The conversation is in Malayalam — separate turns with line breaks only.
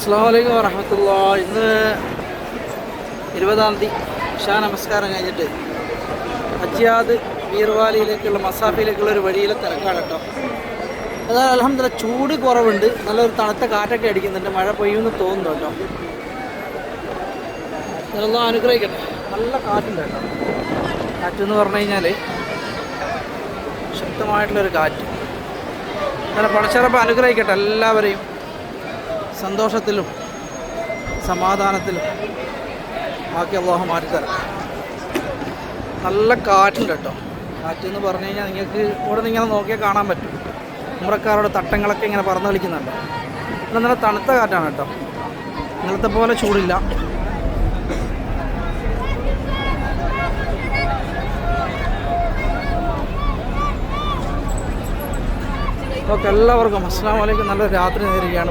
അസ്സാം വലൈക്കും വറഹമത്തുള്ള. ഇന്ന് ഇരുപതാം തീയതി ഷാ നമസ്കാരം കഴിഞ്ഞിട്ട് അജ്യാദ് വീർവാലിയിലേക്കുള്ള മസാഫിയിലേക്കുള്ള ഒരു വഴിയിലെ തിരക്കാണ് കേട്ടോ. അതായത് അലഹമ്മദ ചൂട് കുറവുണ്ട്. നല്ലൊരു തണുത്ത കാറ്റൊക്കെ അടിക്കുന്നുണ്ട്. മഴ പെയ്യുമെന്ന് തോന്നുന്നു കേട്ടോ. അനുഗ്രഹിക്കട്ടെ. നല്ല കാറ്റുണ്ട് കേട്ടോ. കാറ്റെന്ന് പറഞ്ഞു കഴിഞ്ഞാൽ ശക്തമായിട്ടുള്ളൊരു കാറ്റ്. നല്ല പണച്ചറപ്പ് അനുഗ്രഹിക്കട്ടെ എല്ലാവരെയും. സന്തോഷത്തിലും സമാധാനത്തിലും. ബാക്കി അള്ളാഹു മാറ്റിത്തരാം. നല്ല കാറ്റുണ്ട് കേട്ടോ. കാറ്റ് എന്ന് പറഞ്ഞു കഴിഞ്ഞാൽ നിങ്ങൾക്ക് ഇവിടെ നിങ്ങൾ നോക്കിയാൽ കാണാൻ പറ്റും. ഉമ്രക്കാരുടെ തട്ടങ്ങളൊക്കെ ഇങ്ങനെ പറന്ന് കളിക്കുന്നുണ്ട് ഇവിടെ നല്ല തണുത്ത കാറ്റാണ് കേട്ടോ. ഇന്നലത്തെ പോലെ ചൂടില്ല. ഓക്കെ എല്ലാവർക്കും അസ്സാം വലൈക്കും നല്ല രാത്രി നേരുകയാണ്.